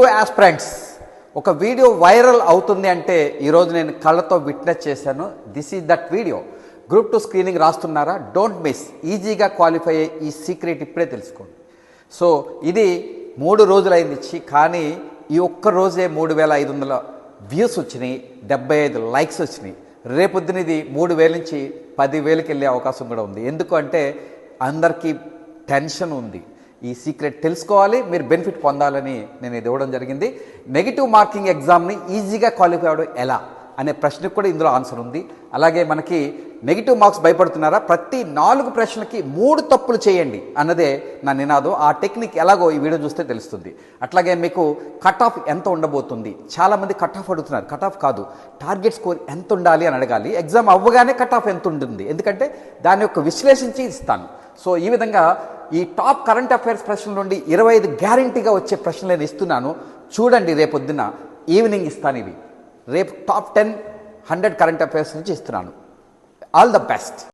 To aspirants ఒక video viral అవుతుంది అంటే ఈరోజు నేను కళ్ళతో విట్నెస్ చేశాను. This is that video group two screening రాస్తున్నారా? Don't miss ఈజీగా క్వాలిఫై అయ్యే ఈ సీక్రెట్ ఇప్పుడే తెలుసుకోండి. సో ఇది మూడు రోజులైంది ఇచ్చి కానీ ఈ ఒక్క రోజే మూడు వేల ఐదు వందల వ్యూస్ వచ్చినాయి డెబ్బై ఐదు లైక్స్ వచ్చినాయి. రేపొద్దున ఇది మూడు వేల నుంచి పదివేలకు వెళ్ళే అవకాశం కూడా ఉంది. ఎందుకంటే అందరికీ టెన్షన్ ఉంది. ఈ సీక్రెట్ తెలుసుకోవాలి మీరు బెనిఫిట్ పొందాలని నేను ఇది ఇవ్వడం జరిగింది. నెగిటివ్ మార్కింగ్ ఎగ్జామ్ని ఈజీగా క్వాలిఫై అవ్వడం ఎలా అనే ప్రశ్నకు కూడా ఇందులో ఆన్సర్ ఉంది. అలాగే మనకి నెగిటివ్ మార్క్స్ భయపడుతున్నారా? ప్రతి నాలుగు ప్రశ్నలకి మూడు తప్పులు చేయండి అన్నదే నా నినాదం. ఆ టెక్నిక్ ఎలాగో ఈ వీడియో చూస్తే తెలుస్తుంది. అట్లాగే మీకు కట్ ఆఫ్ ఎంత ఉండబోతుంది? చాలామంది కట్ ఆఫ్ అడుగుతున్నారు. కట్ ఆఫ్ కాదు టార్గెట్ స్కోర్ ఎంత ఉండాలి అని అడగాలి. ఎగ్జామ్ అవ్వగానే కట్ ఆఫ్ ఎంత ఉంటుంది? ఎందుకంటే దాని యొక్క విశ్లేషించి ఇస్తాను. సో ఈ విధంగా ఈ టాప్ కరెంట్ అఫైర్స్ ప్రశ్నల నుండి ఇరవై ఐదు గ్యారంటీగా వచ్చే ప్రశ్నలు నేను ఇస్తున్నాను. చూడండి రేపొద్దున ఈవినింగ్ ఇస్తాను ఇవి. రేపు top ten hundred current affairs నుంచి ఇస్తున్నాను. All the best.